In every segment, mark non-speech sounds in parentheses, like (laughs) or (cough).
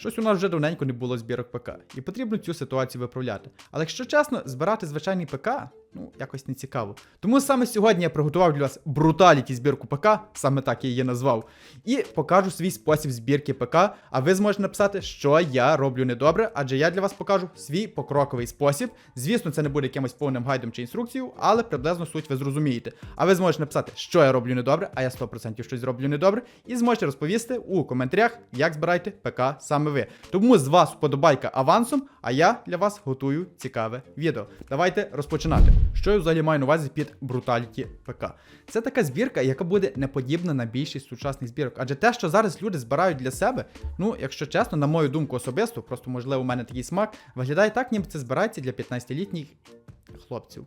Щось у нас вже давненько не було збірок ПК, і потрібно цю ситуацію виправляти. Але якщо чесно, збирати звичайний ПК ну якось не цікаво. Тому саме сьогодні я приготував для вас бруталіті збірку ПК, саме так я її назвав, і покажу свій спосіб збірки ПК. А ви зможете написати, що я роблю недобре, адже я для вас покажу свій покроковий спосіб. Звісно, це не буде якимось повним гайдом чи інструкцією, але приблизно суть ви зрозумієте. А ви зможете написати, що я роблю недобре, а я 100% щось зроблю недобре, і зможете розповісти у коментарях, як збираєте ПК саме ви. Тому з вас вподобайка авансом, а я для вас готую цікаве відео. Давайте розпочинати. Що я взагалі маю на увазі під Brutality ПК? Це така збірка, яка буде неподібна на більшість сучасних збірок. Адже те, що зараз люди збирають для себе, ну, якщо чесно, на мою думку особисто, просто можливо у мене такий смак, виглядає так, ніби це збирається для 15-літніх хлопців.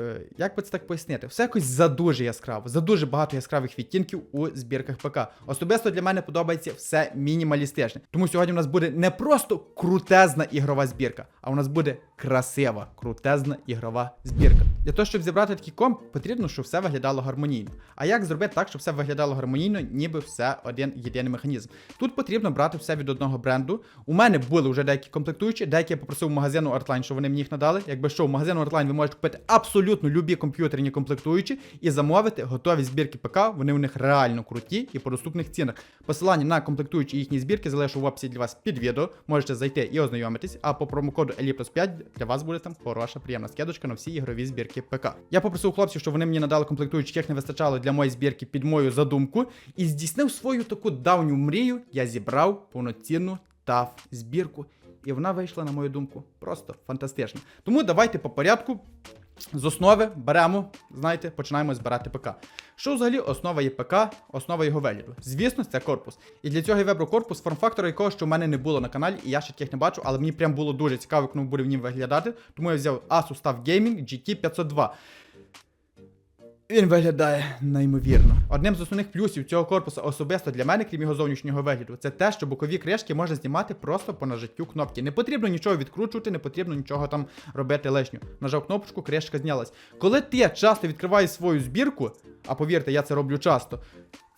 Е, як би це так пояснити? Все якось задуже яскраво, задуже багато яскравих відтінків у збірках ПК. Особисто для мене подобається все мінімалістичне. Тому сьогодні у нас буде не просто крутезна ігрова збірка, а у нас буде красива, крутезна ігрова збірка. Для того, щоб зібрати такий комп, потрібно, щоб все виглядало гармонійно. А як зробити так, щоб все виглядало гармонійно, ніби все один єдиний механізм? Тут потрібно брати все від одного бренду. У мене були вже деякі комплектуючі, деякі я попросив у магазину Artline, що вони мені їх надали. Якби що, в магазину Artline ви можете купити абсолютно любі комп'ютерні комплектуючі і замовити готові збірки ПК. Вони у них реально круті і по доступних цінах. Посилання на комплектуючі їхні збірки залишу в описі для вас під відео. Можете зайти і ознайомитись. А по промокоду Elipros 5 для вас буде там хороша приємна скидочка на всі ігрові збірки ПК. Я попросив хлопців, щоб вони мені надали комплектуючих, яких не вистачало для моєї збірки під мою задумку, і здійснив свою таку давню мрію. Я зібрав повноцінну ТАФ збірку. І вона вийшла, на мою думку, просто фантастично. Тому давайте по порядку. З основи беремо, знаєте, починаємо збирати ПК. Що взагалі основа є ПК, основа його вигляду? Звісно, це корпус. І для цього я вибрав корпус, форм-фактора якого ще в мене не було на каналі, і я ще таких не бачу, але мені прям було дуже цікаво, як воно буде в ній виглядати. Тому я взяв Asus TUF Gaming GT502. Він виглядає неймовірно. Одним з основних плюсів цього корпусу особисто для мене, крім його зовнішнього вигляду, це те, що бокові кришки можна знімати просто по нажиттю кнопки. Не потрібно нічого відкручувати, не потрібно нічого там робити лишнього. Нажав кнопочку, кришка знялась. Коли ти часто відкриваєш свою збірку, а повірте, я це роблю часто.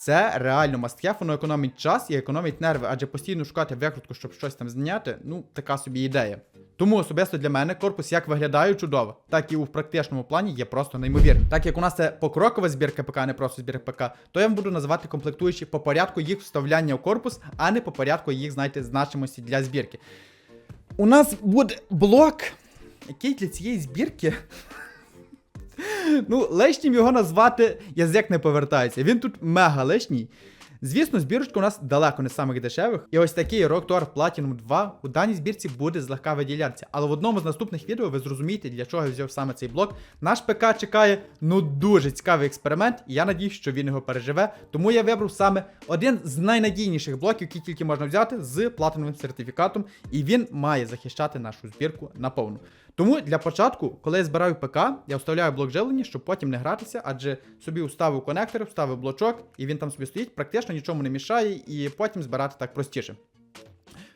Це реально мастхев, воно економить час і економить нерви, адже постійно шукати викрутку, щоб щось там зняти, ну така собі ідея. Тому особисто для мене корпус як виглядає чудово, так і у практичному плані є просто неймовірним. Так як у нас це покрокова збірка ПК, а не просто збірка ПК, то я вам буду називати комплектуючі по порядку їх вставляння в корпус, а не по порядку їх, знаєте, значимості для збірки. У нас буде блок, який для цієї збірки. Ну, лишнім його назвати язик не повертається. Він тут мега лишній. Звісно, збірочка у нас далеко не самих дешевих. І ось такий Rocktor Platinum 2 у даній збірці буде злегка виділятися. Але в одному з наступних відео ви зрозумієте, для чого я взяв саме цей блок. Наш ПК чекає ну дуже цікавий експеримент, і я надіюсь, що він його переживе. Тому я вибрав саме один з найнадійніших блоків, які тільки можна взяти з платиновим сертифікатом, і він має захищати нашу збірку наповну. Тому для початку, коли я збираю ПК, я вставляю блок живлення, щоб потім не гратися, адже собі вставив конектор, вставив блочок, і він там собі стоїть, практично нічому не мішає, і потім збирати так простіше.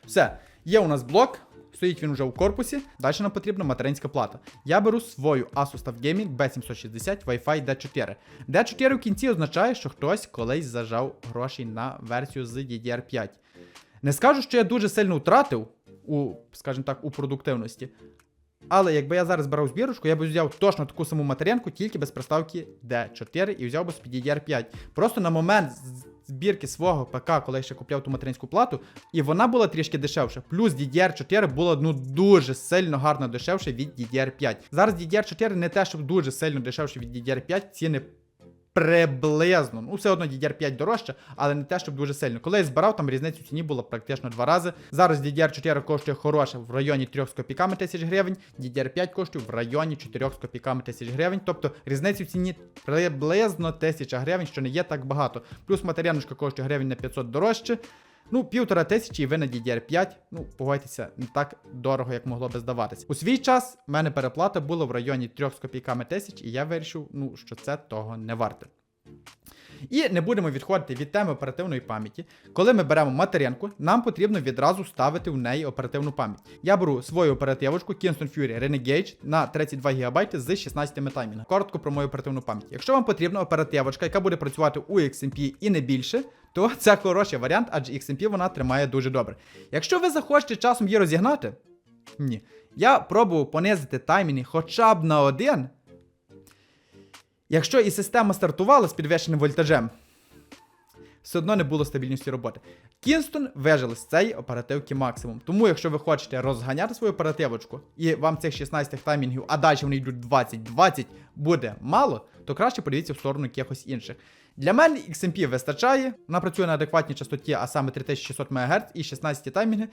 Все, є у нас блок. Стоїть він вже у корпусі. Далі нам потрібна материнська плата. Я беру свою Asus TUF Gaming B760 Wi-Fi D4. D4 в кінці означає, що хтось колись зажав гроші на версію з DDR5. Не скажу, що я дуже сильно втратив у, скажімо так, у продуктивності. Але якби я зараз брав збірочку, я б взяв точно таку саму материнку, тільки без приставки D4 і взяв би з DDR5. Просто на момент збірки свого ПК, коли я ще купляв ту материнську плату, і вона була трішки дешевша. Плюс DDR4 була ну дуже сильно гарно дешевше від DDR5. Зараз DDR4 не те, щоб дуже сильно дешевше від DDR5, ціни приблизно. Ну, все одно DDR5 дорожче, але не те, щоб дуже сильно. Коли я збирав, там різницю ціні було практично два рази. Зараз DDR4 коштує хороше в районі 3 з копійками тисяч гривень, DDR5 коштує в районі 4 з копійками тисяч гривень. Тобто різницю ціні приблизно 1000 гривень, що не є так багато. Плюс матеріаночка коштує гривень на 500 дорожче. Ну, півтора тисячі і ви на DDR5, ну, погодьтеся, не так дорого, як могло би здаватись. У свій час в мене переплата була в районі 3 з копійками тисяч, і я вирішив, ну, що це того не варте. І не будемо відходити від теми оперативної пам'яті. Коли ми беремо материнку, нам потрібно відразу ставити в неї оперативну пам'ять. Я беру свою оперативочку Kingston Fury Renegade на 32 ГБ з 16 таймінгами. Коротко про мою оперативну пам'ять. Якщо вам потрібна оперативочка, яка буде працювати у XMP і не більше, то це хороший варіант, адже XMP вона тримає дуже добре. Якщо ви захочете часом її розігнати, ні. Я пробував понизити таймінги хоча б на один. Якщо і система стартувала з підвищеним вольтажем, все одно не було стабільності роботи. Кінстон вижили з цієї оперативки максимум. Тому, якщо ви хочете розганяти свою оперативочку, і вам цих 16 таймінгів, а далі вони йдуть 20-20, буде мало, то краще подивіться в сторону якихось інших. Для мене XMP вистачає, вона працює на адекватній частоті, а саме 3600 МГц і 16 таймінги.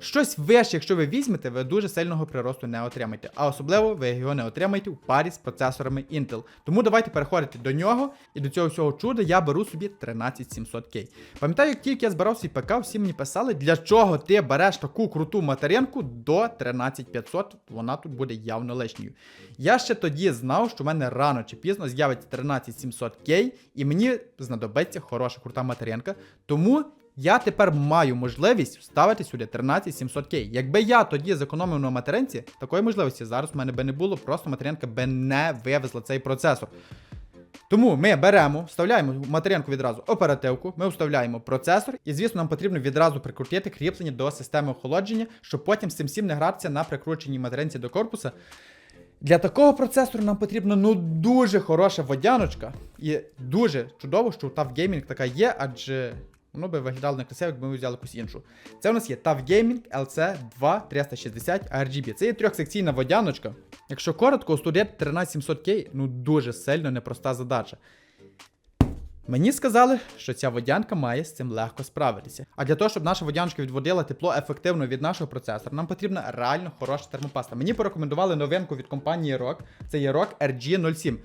Щось вище, якщо ви візьмете, ви дуже сильного приросту не отримаєте. А особливо ви його не отримаєте у парі з процесорами Intel. Тому давайте переходити до нього. І до цього всього чуда я беру собі 13700K. Пам'ятаю, як тільки я збирав свій ПК, всі мені писали, для чого ти береш таку круту материнку до 13500, вона тут буде явно лишньою. Я ще тоді знав, що в мене рано чи пізно з'явиться 13700K, і мені знадобиться хороша крута материнка. Тому я тепер маю можливість вставити сюди 13700K. Якби я тоді зекономив на материнці, такої можливості зараз в мене би не було, просто материнка би не вивезла цей процесор. Тому ми беремо, вставляємо в відразу оперативку, ми вставляємо процесор, і звісно, нам потрібно відразу прикрутити кріплення до системи охолодження, щоб потім з цим всім не гратися на прикрученій материнці до корпуса. Для такого процесору нам потрібна ну дуже хороша водяночка. І дуже чудово, що TAF Gaming така є, адже воно би виглядало не красиво, якби ми взяли якусь іншу. Це у нас є TAF Gaming LC2 360 RGB. Це є трьохсекційна водяночка. Якщо коротко, студент 13700K ну дуже сильно непроста задача. Мені сказали, що ця водянка має з цим легко справитися. А для того, щоб наша водяночка відводила тепло ефективно від нашого процесора, нам потрібна реально хороша термопаста. Мені порекомендували новинку від компанії ROG, це є ROG RG07.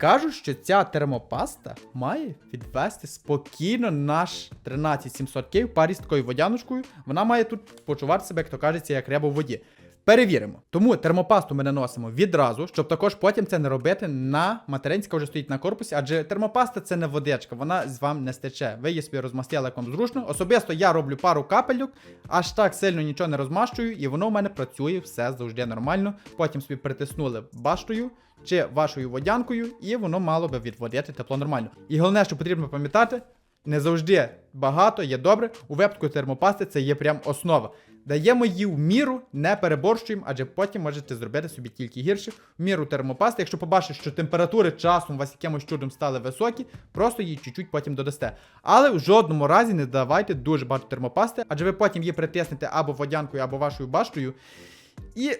Кажуть, що ця термопаста має відвести спокійно наш 13700K в парі з такою водяночкою. Вона має тут почувати себе, як то кажеться, як риба в воді. Перевіримо. Тому термопасту ми наносимо відразу, щоб також потім це не робити на материнці, яка вже стоїть на корпусі, адже термопаста це не водичка, вона з вам не стече. Ви її собі розмастили, як вам зручно. Особисто я роблю пару капелюк, аж так сильно нічого не розмащую, і воно в мене працює все завжди нормально. Потім собі притиснули баштою чи вашою водянкою, і воно мало би відводити тепло нормально. І головне, що потрібно пам'ятати, не завжди багато є добре. У випадку термопасти це є прям основа. Даємо її в міру, не переборщуємо, адже потім можете зробити собі тільки гірше. В міру термопасти. Якщо побачите, що температури часом у вас якимось чудом стали високі, просто її чуть-чуть потім додасте. Але в жодному разі не давайте дуже багато термопасти, адже ви потім її притиснете або водянкою, або вашою баштою. І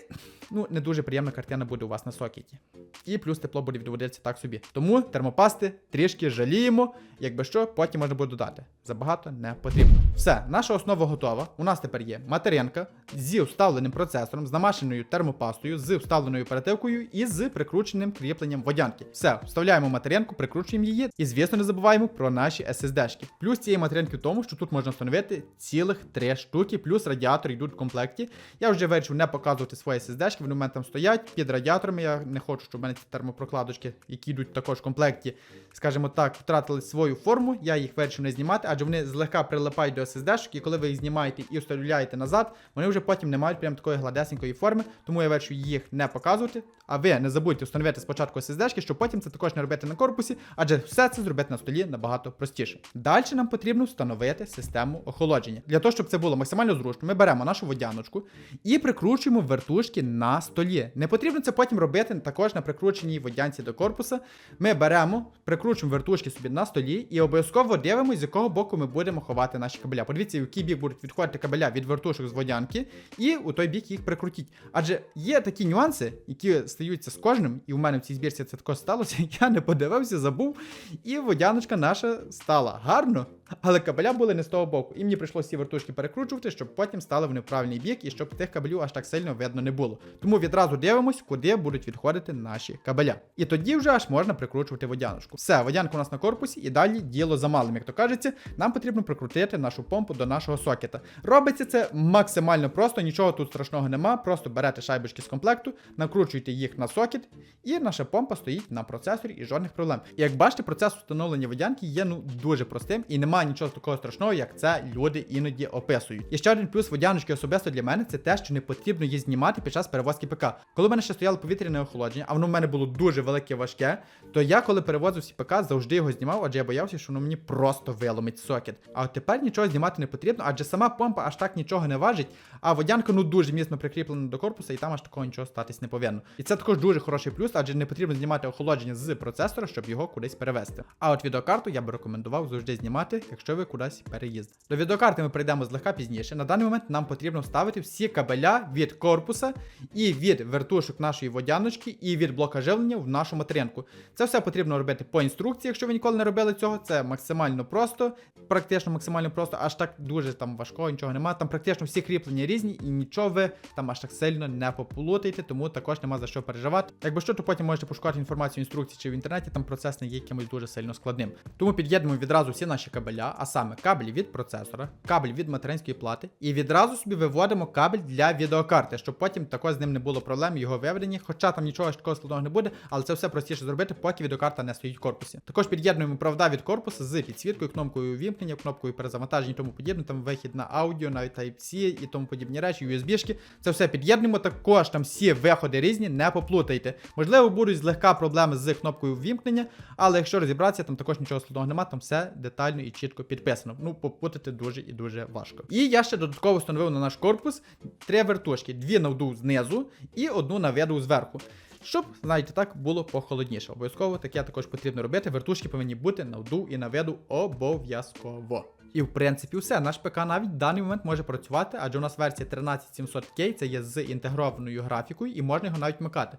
ну, не дуже приємна картина буде у вас на сокеті. І плюс тепло буде відводитися так собі. Тому термопасти трішки жаліємо, якби що, потім можна буде додати. Забагато не потрібно. Все, наша основа готова. У нас тепер є материнка зі вставленим процесором, з намашеною термопастою, з вставленою оперативкою і з прикрученим кріпленням водянки. Все, вставляємо материнку, прикручуємо її, і звісно не забуваємо про наші SSD-шки. Плюс цієї материнки в тому, що тут можна встановити цілих три штуки, плюс радіатори йдуть в комплекті. Я вже вирішив не показувати свої SSD-шки, вони в мене там стоять під радіаторами. Я не хочу, щоб в мене ці термопрокладочки, які йдуть також в комплекті, скажімо так, втратили свою форму. Я їх вирішив не знімати, адже вони злегка прилипають до SSD-шки, і коли ви їх знімаєте і вставляєте назад, вони вже потім не мають прям такої гладесенької форми, тому я вирішив їх не показувати. А ви не забудьте встановити спочатку SSD-шки, щоб потім це також не робити на корпусі, адже все це зробити на столі набагато простіше. Далі нам потрібно встановити систему охолодження. Для того, щоб це було максимально зручно, ми беремо нашу водяночку і прикручуємо вертушки на столі. Не потрібно це потім робити також на прикрученій водянці до корпуса. Ми беремо, прикручуємо вертушки собі на столі і обов'язково дивимося, з якого боку ми будемо ховати наші кабеля. Подивіться, в який бік будуть відходити кабеля від вертушок з водянки, і у той бік їх прикрутіть. Адже є такі нюанси, які стаються з кожним, і в мене в цій збірці це також сталося. (laughs) Я не подивився, забув. І водяночка наша стала гарно, але кабеля були не з того боку. І мені прийшлося ці вертушки перекручувати, щоб потім стали в правильний бік і щоб тих кабелів аж так сильно видно не було. Тому відразу дивимось, куди будуть відходити наші кабеля. І тоді вже аж можна прикручувати водяночку. Все, водянка у нас на корпусі, і далі діло за малим, як то кажеться, нам потрібно прикрутити нашу помпу до нашого сокета. Робиться це максимально просто, нічого тут страшного нема. Просто берете шайбочки з комплекту, накручуєте їх на сокет, і наша помпа стоїть на процесорі і жодних проблем. І як бачите, процес встановлення водянки є ну дуже простим і немає немає нічого такого страшного, як це люди іноді описують. І ще один плюс водяночки особисто для мене це те, що не потрібно її знімати під час перевозки ПК. Коли в мене ще стояло повітряне охолодження, а воно в мене було дуже велике важке, то я, коли перевозив всі ПК, завжди його знімав, адже я боявся, що воно мені просто виломить сокет. А от тепер нічого знімати не потрібно, адже сама помпа аж так нічого не важить, а водянка ну дуже міцно прикріплена до корпуса, і там аж такого нічого статись не повинно. І це також дуже хороший плюс, адже не потрібно знімати охолодження з процесора, щоб його кудись перевести. А от відеокарту я би рекомендував завжди знімати, якщо ви кудись переїздите. До відеокарти ми прийдемо злегка пізніше. На даний момент нам потрібно вставити всі кабеля від корпуса і від вертушок нашої водяночки, і від блока живлення в нашу материнку. Це все потрібно робити по інструкції, якщо ви ніколи не робили цього. Це максимально просто, практично максимально просто, аж так дуже там важкого, нічого немає. Там практично всі кріплення різні, і нічого ви там аж так сильно не поплутаєте, тому також нема за що переживати. Якби що, то потім можете пошукати інформацію інструкції чи в інтернеті, там процес не є якимось дуже сильно складним. Тому під'єднуємо відразу всі наші кабеля, а саме кабель від процесора, кабель від материнської плати, і відразу собі виводимо кабель для відеокарти, щоб потім також з ним не було проблем його виведенні. Хоча там нічого ж такого складного не буде, але це все простіше зробити, поки відеокарта не стоїть в корпусі. Також під'єднуємо провода від корпусу з підсвіткою, кнопкою увімкнення, кнопкою перезавантаження і тому подібне, там вихід на аудіо, на Type-C і тому подібні речі, USB-шки. Це все під'єднуємо. Також там всі виходи різні, не поплутайте. Можливо, будуть злегка проблеми з кнопкою ввімкнення, але якщо розібратися, там також нічого складного немає, там все детально і чітко підписано. Ну, попутати дуже і дуже важко. І я ще додатково встановив на наш корпус три вертушки: дві на вду знизу і одну на виду зверху. Щоб, знаєте, так було похолодніше. Обов'язково таке також потрібно робити. Вертушки повинні бути на вду і на виду обов'язково. І в принципі все, наш ПК навіть в даний момент може працювати, адже у нас версія 13700K, це є з інтегрованою графікою, і можна його навіть вмикати.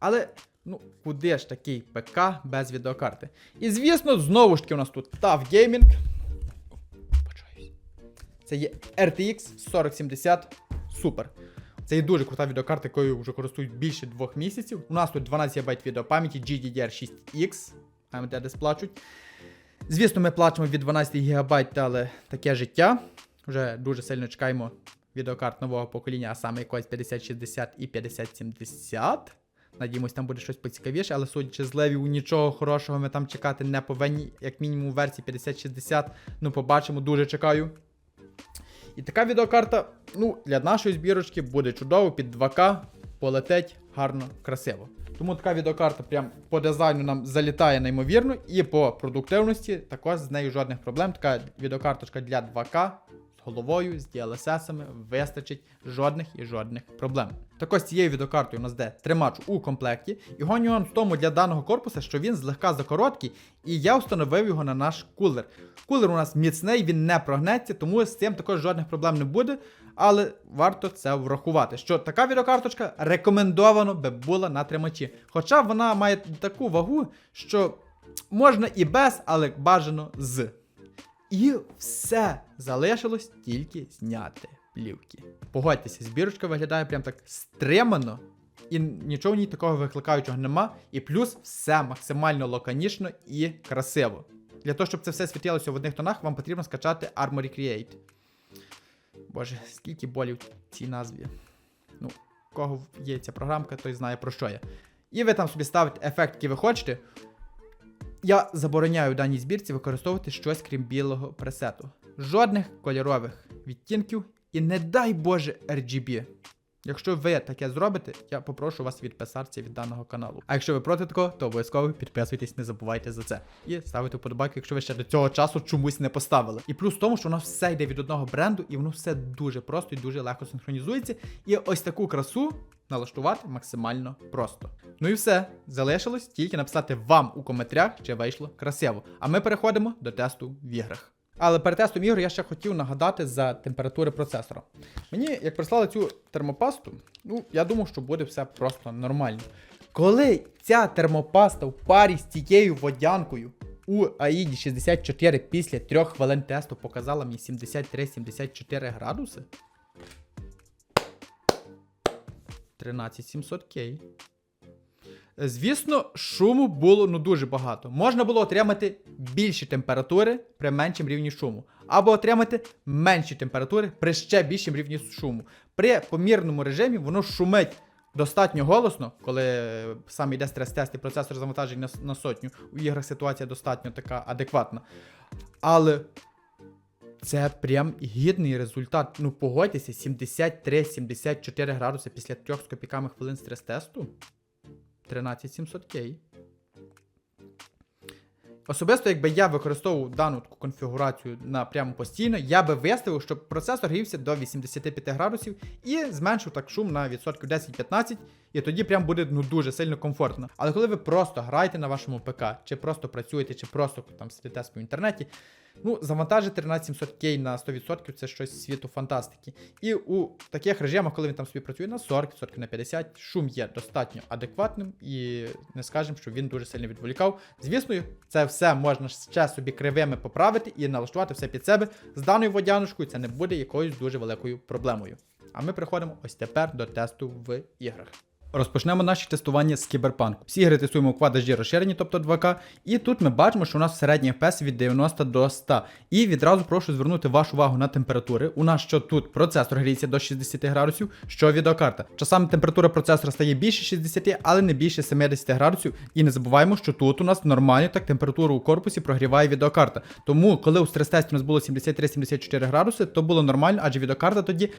Але, ну, куди ж такий ПК без відеокарти? І звісно, знову ж таки, у нас тут TAF Gaming. Це є RTX 4070 Super. Це є дуже крута відеокарта, якою вже користують більше двох місяців. У нас тут 12 ГБ відеопам'яті GDDR6X, AMD десь плачуть. Звісно, ми плачемо від 12 ГБ, але таке життя. Вже дуже сильно чекаємо відеокарт нового покоління, а саме якось 5060 і 5070. Надіємось, там буде щось поцікавіше, але судячи з левів, нічого хорошого ми там чекати не повинні, як мінімум у версії 5060. Ну, побачимо, дуже чекаю. І така відеокарта, ну, для нашої збірочки буде чудово, під 2К полетить гарно, красиво. Тому така відеокарта прям по дизайну нам залітає неймовірно, і по продуктивності також з нею жодних проблем. Така відеокарточка для 2К з головою, з DLSS-ами вистачить жодних і жодних проблем. Також з цією відеокартою у нас де тримач у комплекті. Його нюанс в тому для даного корпуса, що він злегка закороткий, і я встановив його на наш кулер. Кулер у нас міцний, він не прогнеться, тому з цим також жодних проблем не буде. Але варто це врахувати, що така відеокарточка рекомендовано би була на тримачі. Хоча вона має таку вагу, що можна і без, але бажано з. І все залишилось тільки зняти плівки. Погодьтеся, збірочка виглядає прям так стримано, і нічого в ній такого викликаючого нема. І плюс все максимально лаконічно і красиво. Для того, щоб це все світилося в одних тонах, вам потрібно скачати Armory Create. Боже, скільки болів в цій назві. Ну, кого є ця програмка, той знає про що я. І ви там собі ставите ефект, який ви хочете. Я забороняю даній збірці використовувати щось крім білого пресету. Жодних кольорових відтінків і не дай Боже RGB. Якщо ви таке зробите, я попрошу вас відписатися від даного каналу. А якщо ви проти такого, то обов'язково підписуйтесь, не забувайте за це. І ставите вподобайки, якщо ви ще до цього часу чомусь не поставили. І плюс в тому, що воно все йде від одного бренду, і воно все дуже просто і дуже легко синхронізується. І ось таку красу налаштувати максимально просто. Ну і все, залишилось тільки написати вам у коментарях, чи вийшло красиво. А ми переходимо до тесту в іграх. Але перед тестом ігор я ще хотів нагадати за температури процесора. Мені, як прислали цю термопасту, ну я думав, що буде все просто нормально. Коли ця термопаста в парі з тією водянкою у AID 64 після 3 хвилин тесту показала мені 73-74 градуси. 13700K. Звісно, шуму було ну дуже багато. Можна було отримати більші температури при меншому рівні шуму, або отримати менші температури при ще більшому рівні шуму. При помірному режимі воно шумить достатньо голосно, коли е, саме йде стрес-тест і процесор завантажень на, на сотню. У іграх ситуація достатньо така адекватна. Але це прям гідний результат. Ну, погодьтеся, 73-74 градуси після 3 з копійками хвилин стрес-тесту. 13700K. Особисто, якби я використовував дану таку конфігурацію на прямо постійно, я би виставив, щоб процесор грівся до 85 градусів і зменшив так шум на відсотків 10-15, і тоді прям буде ну дуже сильно комфортно. Але коли ви просто граєте на вашому ПК, чи просто працюєте, чи просто там сидите в інтернеті, ну завантажити 13700K на 100% це щось світу фантастики. І у таких режимах, коли він там собі працює на 40, на 50, шум є достатньо адекватним і не скажемо, що він дуже сильно відволікав. Звісно, це все можна ще собі кривими поправити і налаштувати все під себе. З даною водяночкою це не буде якоюсь дуже великою проблемою. А ми приходимо ось тепер до тесту в іграх. Розпочнемо наше тестування з кіберпанку. Всі ігри тестуємо у Quad розширені, тобто 2К. І тут ми бачимо, що у нас середній FPS від 90 до 100. І відразу прошу звернути вашу увагу на температури. У нас що тут процесор гріється до 60 градусів, що відеокарта. Часами температура процесора стає більше 60, але не більше 70 градусів. І не забуваємо, що тут у нас нормально так температуру у корпусі прогріває відеокарта. Тому, коли у стрес-тесті у нас було 73-74 градуси, то було нормально, адже відеокарта тоді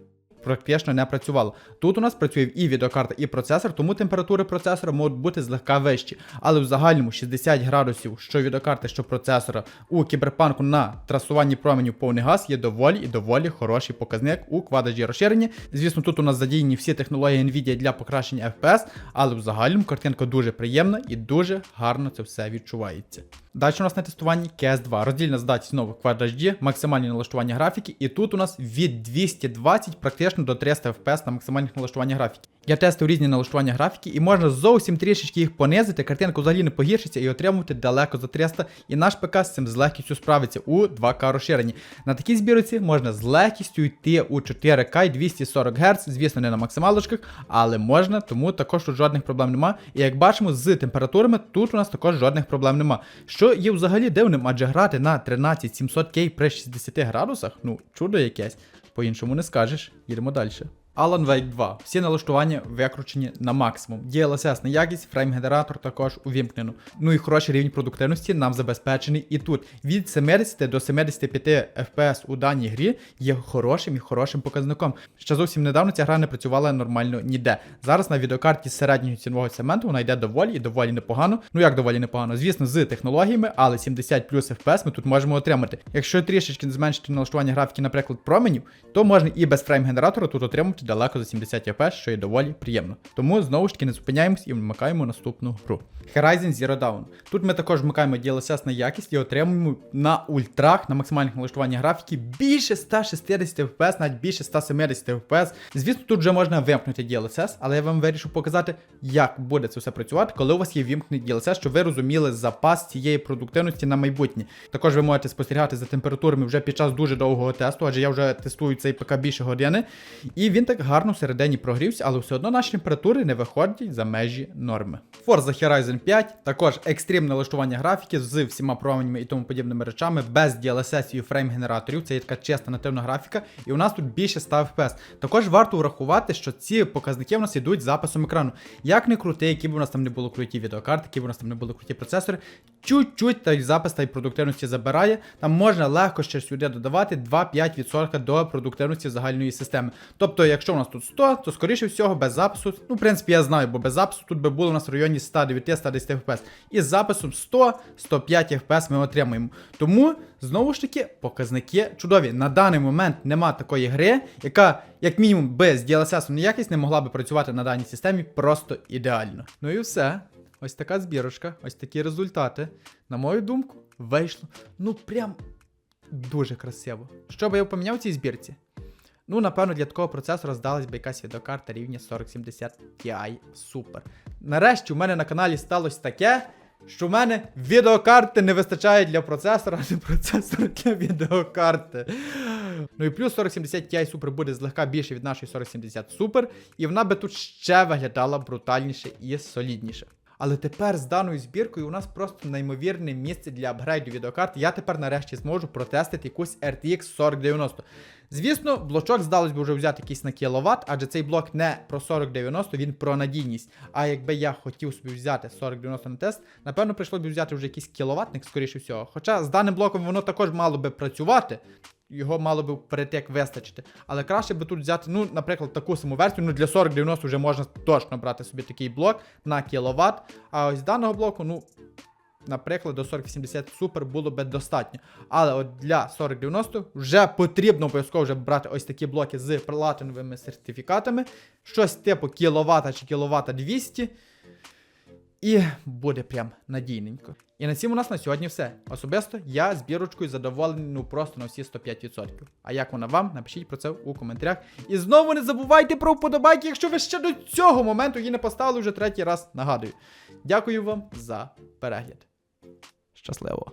практично не працювало. Тут у нас працює і відеокарта, і процесор, тому температури процесора можуть бути злегка вищі. Але в загальному 60 градусів, що відеокарти, що процесора у кіберпанку на трасуванні променів повний газ є доволі і доволі хороший показник у Quad HD розширенні. Звісно, тут у нас задіяні всі технології Nvidia для покращення FPS, але в загальному картинка дуже приємна і дуже гарно це все відчувається. Далі у нас на тестуванні CS2. Роздільна здатність знову Quad максимальні налаштування графіки, і тут у нас від 220 практично до 300 FPS на максимальних налаштування графіки. Я тестив різні налаштування графіки, і можна зовсім трішечки їх понизити, картинка взагалі не погіршиться і отримувати далеко за 300. І наш ПК з цим з легкістю справиться у 2К розширенні. На такій збірці можна з легкістю йти у 4К і 240 Гц, звісно, не на максималочках, але можна, тому також тут жодних проблем нема. І як бачимо, з температурами тут у нас також жодних проблем нема. Що є взагалі дивним, адже грати на 13700K при 60 градусах, ну, чудо якесь, по-іншому не скажеш. Їдемо далі. Alan Wake 2. Всі налаштування викручені на максимум. DLSS на якість, фрейм-генератор також увімкнено. Ну і хороший рівень продуктивності нам забезпечений і тут. Від 70 до 75 FPS у даній грі є хорошим і хорошим показником. Ще зовсім недавно ця гра не працювала нормально ніде. Зараз на відеокарті середнього цінового сегменту вона йде доволі і доволі непогано. Ну як доволі непогано? Звісно, з технологіями, але 70 плюс FPS ми тут можемо отримати. Якщо трішечки зменшити налаштування графіки, наприклад, променів, то можна і без фрейм-генератора тут отримати далеко за 70 FPS, що є доволі приємно. Тому знову ж таки не зупиняємось і вмикаємо наступну гру. Horizon Zero Dawn. Тут ми також вмикаємо DLSS на якість і отримуємо на ультрах, на максимальних налаштуваннях графіки більше 160 FPS, навіть більше 170 FPS. Звісно, тут вже можна вимкнути DLSS, але я вам вирішив показати, як буде це все працювати, коли у вас є вімкнений DLSS, щоб ви розуміли запас цієї продуктивності на майбутнє. Також ви можете спостерігати за температурами вже під час дуже довгого тесту, адже я вже тестую цей ПК більше години. І він так гарно всередині прогрівся, але все одно наші температури не виходять за межі норми. Forza Horizon 5, також екстрім налаштування графіки з всіма променями і тому подібними речами, без DLSS і фрейм-генераторів. Це є така чиста нативна графіка, і у нас тут більше 100 FPS. Також варто врахувати, що ці показники у нас йдуть записом екрану. Як не крути, які б у нас там не було круті відеокарти, які б у нас там не були круті процесори, чуть-чуть та запис та й продуктивності забирає. Там можна легко ще сюди додавати 2-5% до продуктивності загальної системи. Тобто, якщо у нас тут 100, то скоріше всього без запису, ну, в принципі, я знаю, бо без запису тут би було у нас в районі 109-110 FPS. І з записом 100-105 FPS ми отримуємо. Тому, знову ж таки, показники чудові. На даний момент нема такої гри, яка, як мінімум, без DLSS на якість не могла би працювати на даній системі просто ідеально. Ну і все. Ось така збірочка, ось такі результати. На мою думку, вийшло. Ну прям дуже красиво. Що би я поміняв в цій збірці? Ну, напевно, для такого процесора здалась би якась відеокарта рівня 4070 Ti. Супер. Нарешті у мене на каналі сталося таке, що в мене відеокарти не вистачає для процесора, (laughs) а не процесор для відеокарти. Ну і плюс 4070 Ti Super буде злегка більше від нашої 4070 Super, і вона би тут ще виглядала брутальніше і солідніше. Але тепер з даною збіркою у нас просто неймовірне місце для апгрейду відеокарт. Я тепер нарешті зможу протестити якусь RTX 4090. Звісно, блочок здалось би вже взяти якийсь на кіловат, адже цей блок не про 4090, він про надійність. А якби я хотів собі взяти 4090 на тест, напевно, прийшло б взяти вже якийсь кіловатник, скоріше всього. Хоча з даним блоком воно також мало би працювати. Його мало би впритик вистачити. Але краще би тут взяти, ну, наприклад, таку саму версію. Ну, для 4090 вже можна точно брати собі такий блок на кіловат. А ось даного блоку, ну, наприклад, до 4080 супер було би достатньо. Але от для 4090 вже потрібно обов'язково вже брати ось такі блоки з платиновими сертифікатами. Щось типу кіловата чи кіловата 200. І буде прям надійненько. І на цьому у нас на сьогодні все. Особисто я з бірочкою задоволений ну просто на всі 105%. А як вона вам? Напишіть про це у коментарях. І знову не забувайте про вподобайки, якщо ви ще до цього моменту її не поставили вже третій раз. Нагадую. Дякую вам за перегляд. Щасливо!